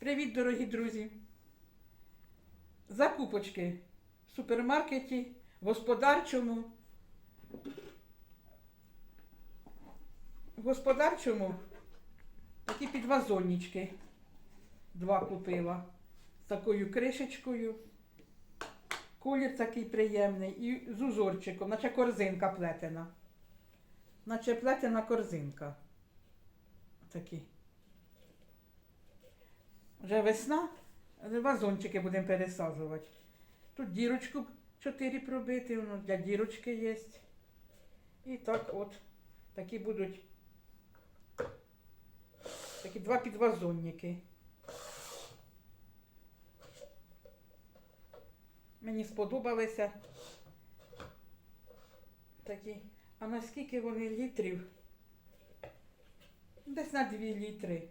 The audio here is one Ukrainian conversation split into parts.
Привіт, дорогі друзі! Закупочки в супермаркеті, в господарчому. В господарчому такі підвазоннички. Два купила з такою кришечкою. Колір такий приємний і з узорчиком, наче корзинка плетена. Наче плетена корзинка. Такі. Вже весна, вазончики будемо пересаджувати. Тут дірочку 4 пробити, воно для дірочки є. І так от, такі будуть такі два підвазонники. Мені сподобалися такі. А наскільки вони літрів? Десь на 2 літри.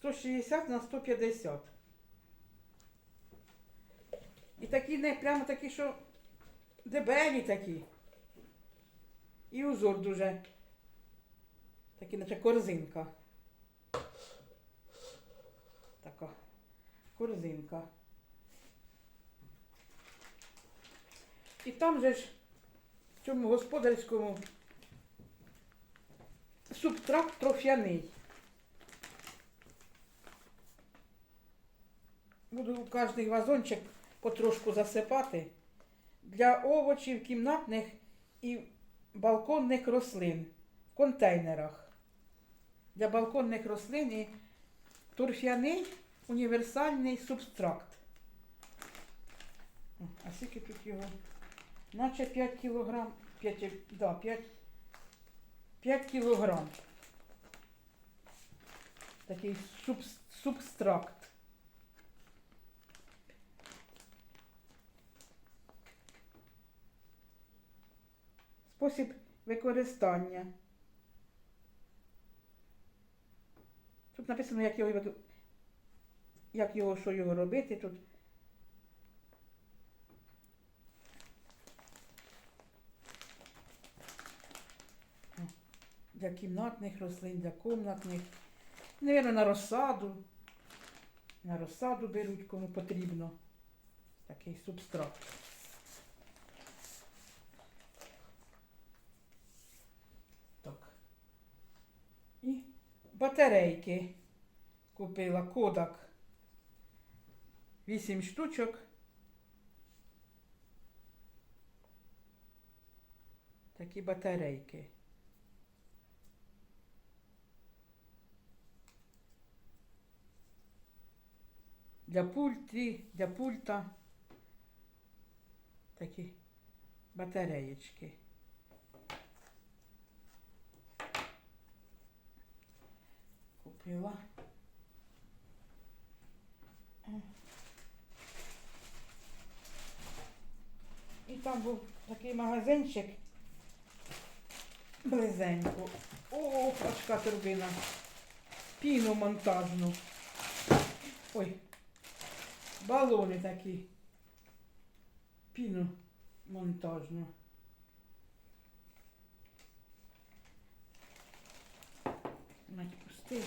Сто шістдесят на 150. І такі не прямо такі, що дебелі такі. І узор дуже. Такий, наче корзинка. Така корзинка. І там же ж в цьому господарському субтракт троф'яний. Буду кожний вазончик потрошку засипати для овочів кімнатних і балконних рослин в контейнерах. Для балконних рослин і торф'яний універсальний субстракт. А скільки тут його? Наче 5 кілограм, 5, да, 5, 5 кілограм. Такий субстракт. Спосіб використання. Тут написано, як його, як його, що його робити тут. Для кімнатних рослин, для комнатних. Навірно, на розсаду. На розсаду беруть, кому потрібно. Такий субстракт. Так. І батарейки купила Kodak. 8 штучок. Такі батарейки. Для пульти, для пульта. Такі батареєчки. Купила. І там був такий магазинчик близенько. О, пачка турбина. Піну монтажну. Ой. Балони такі. Піну монтажну. Навіть пустий.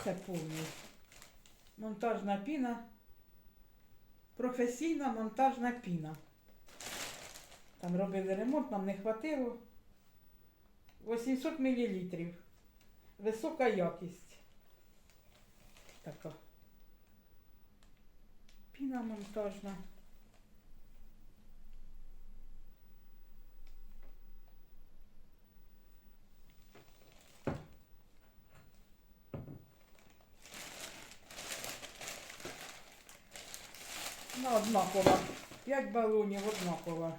Оце повний. Монтажна піна. Професійна монтажна піна. Там робили ремонт, нам не хватило. 800 мл. Висока якість. Така. Піна монтажна. Ну, однакова. 5 балонів однакова.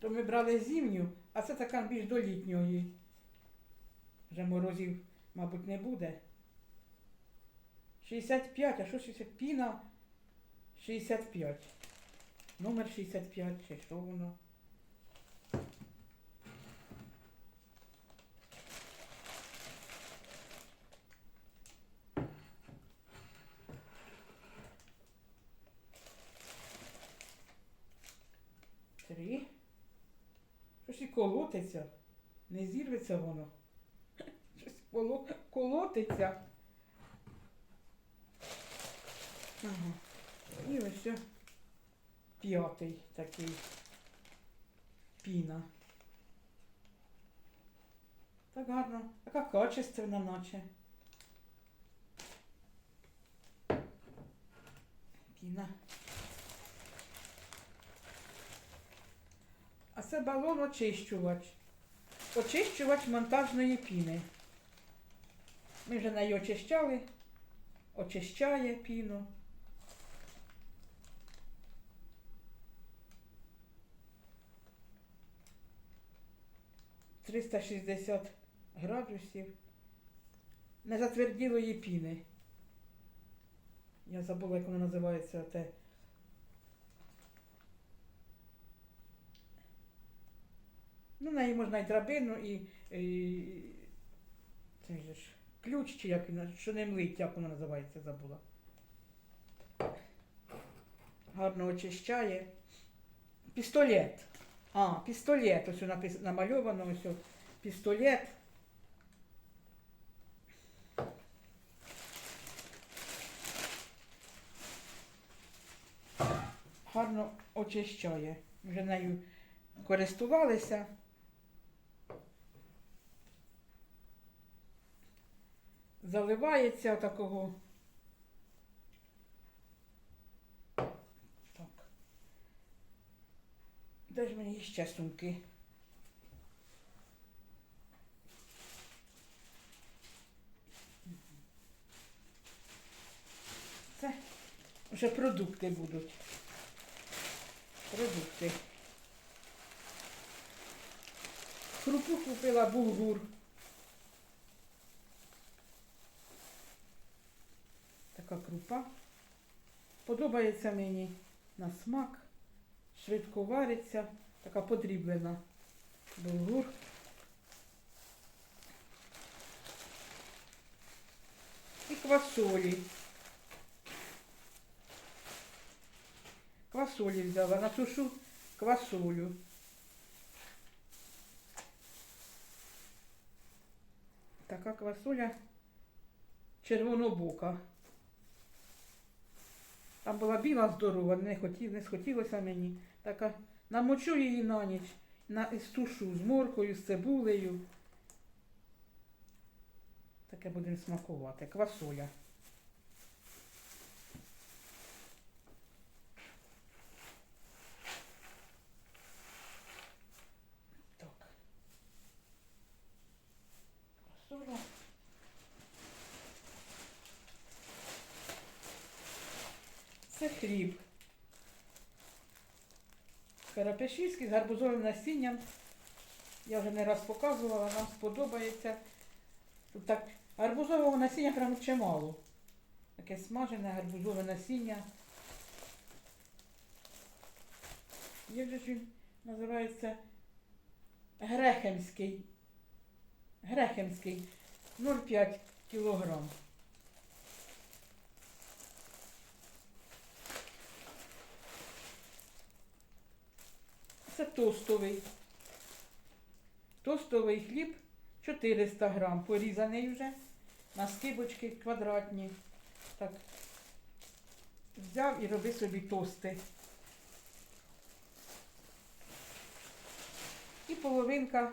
То ми брали зимню, а це така більш до літньої. Вже морозів, мабуть, не буде. 65, а що 60? Піна 65. Номер 65, чи що воно? Три. Щось колотиться. Не зірветься воно. Щось коло- колотиться. Ага. І ось ще п'ятий такий піна. Так гарно, така качественна наче. Піна. Це балон очищувач. Очищувач монтажної піни. Ми вже неї очищали. Очищає піну. Триста шістдесят градусів незатверділої піни. Я забула, як воно називається те. Ну, на неї можна і драбину, і, і цей же ж, ключ, чи як що не млить, як воно називається, забула. Гарно очищає. Пістолет. А, пістолет. Ось напис... намальовано, ось пістолет. Гарно очищає. Вже нею користувалися. Заливається такого. Так. Де ж мені ще сумки? Це вже продукти будуть. Продукти. Крупу купила булгур. Така крупа. Подобається мені на смак. Швидко вариться. Така подріблена булгур. І квасолі. Квасолі взяла. Натушу квасолю. Така квасоля червонобока. Там була біла здорова, не, хотів, не схотілося мені. Така намочу її на ніч, на, стушу з моркою, з цибулею. Таке будемо смакувати. Квасоля. Так. Квасоля. Це хліб. Карапешівський з гарбузовим насінням. Я вже не раз показувала, нам сподобається. Тут так гарбузового насіння прямо чимало. Таке смажене гарбузове насіння. Як же він називається? Грехемський. Грехемський. 0,5 кілограм. Тостовий. Тостовий хліб 400 грам. Порізаний вже на скибочки квадратні. Так. Взяв і роби собі тости. І половинка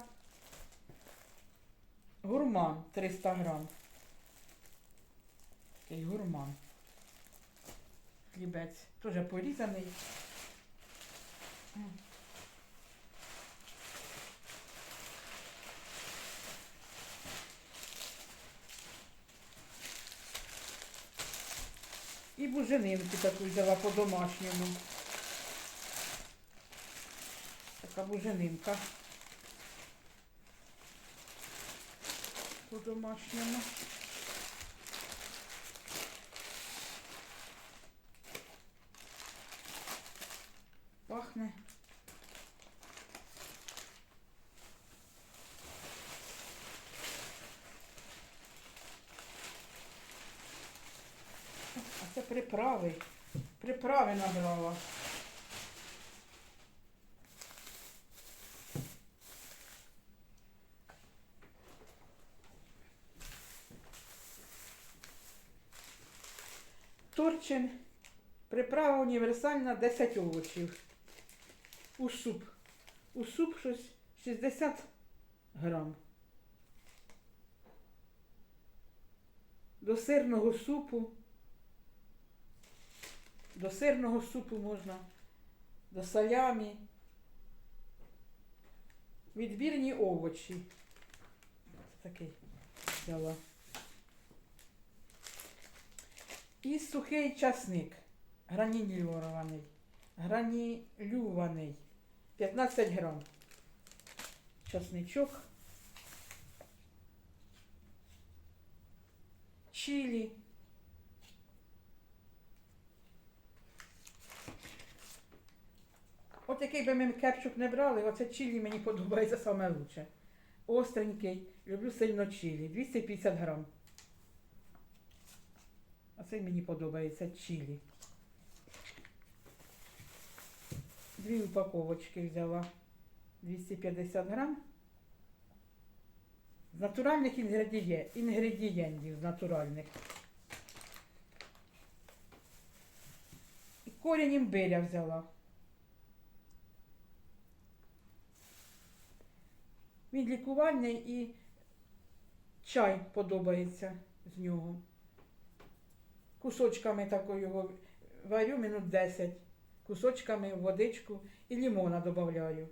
гурман 300 грам. Такий гурман. Хлібець. Теж порізаний. І буженинку таку взяла по-домашньому. Така буженинка. По-домашньому. Пахне. це приправи. Приправи набрала. Турчин, приправа універсальна 10 овочів. У суп. У суп щось 60 грам. До сирного супу. До сирного супу можна, до салямі. Відбірні овочі. Такий взяла. І сухий часник. Гранілюваний. Гранілюваний. 15 грам. Часничок. Чилі. Який би ми кепчук не брали, оце чилі мені подобається саме лучше. Остренький, люблю сильно чилі. 250 грам. Оце мені подобається чилі. Дві упаковочки взяла. 250 грам. З натуральних інгредіє- інгредієнтів, з натуральних. І корінь імбиря взяла. Він лікувальний і чай подобається з нього. Кусочками тако його варю минут 10. Кусочками водичку і лимона додаю.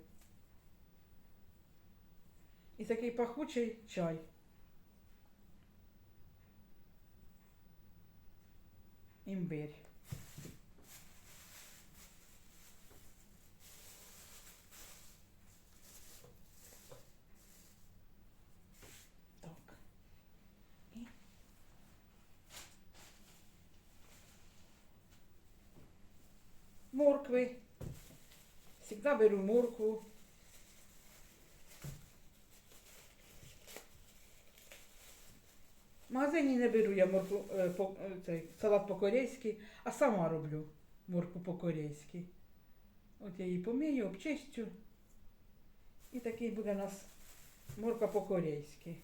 І такий пахучий чай. Імбирь. Так. І моркви. Всегда беру моркву. В магазині не беру я моркву, е, по, е, цей, салат по-корейськи, а сама роблю моркву по-корейськи. От я її помию, обчистю. І такий буде у нас морква по-корейськи.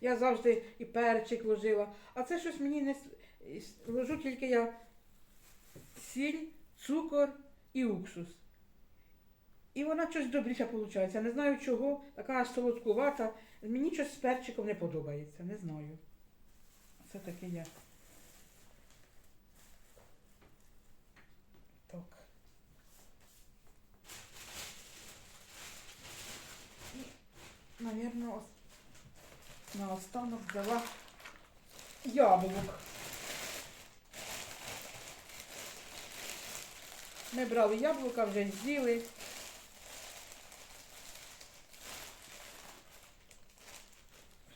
Я завжди і перчик ложила, а це щось мені не ложу тільки я сіль, цукор і уксус. І вона щось добріше виходить. Не знаю чого, така солодкувата. Мені щось з перчиком не подобається, не знаю. Це таке я. Так. І, навірно, на останок взяла яблук. Ми брали яблука, вже з'їли.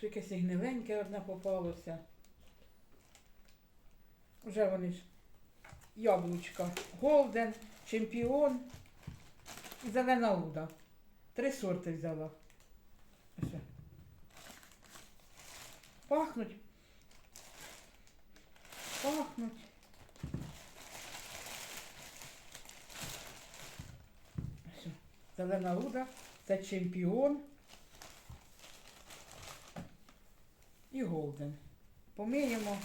Ще якесь і гниленьке одне попалося. Вже вони ж яблучка. Голден, чемпіон і зелена уда. Три сорти взяла. Ось. Пахнуть. Пахнуть. Ось. Зелена уда. Це чемпіон. І голден. Помиємо.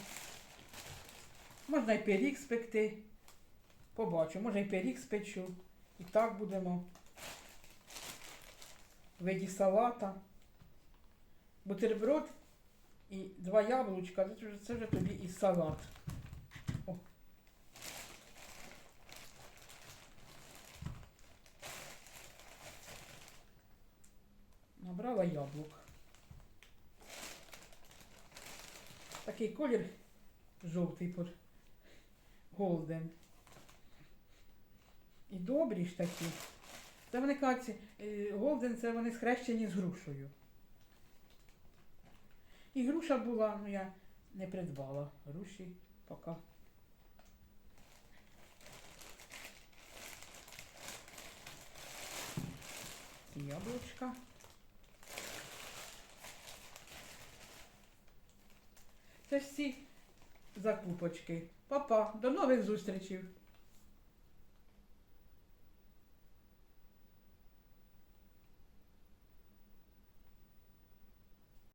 Можна і пиріг спекти. Побачу, може і пиріг спечу. І так будемо. В виді салата. Бутерброд і два яблучка. Це вже, це вже тобі і салат. О. Набрала яблук. Такий колір жовтий под голден. І добрі ж такі. Це вони кажуть, е, голден це вони схрещені з грушею. І груша була, ну я не придбала груші поки. Ці Це всі закупочки. Папа, до нових зустрічей!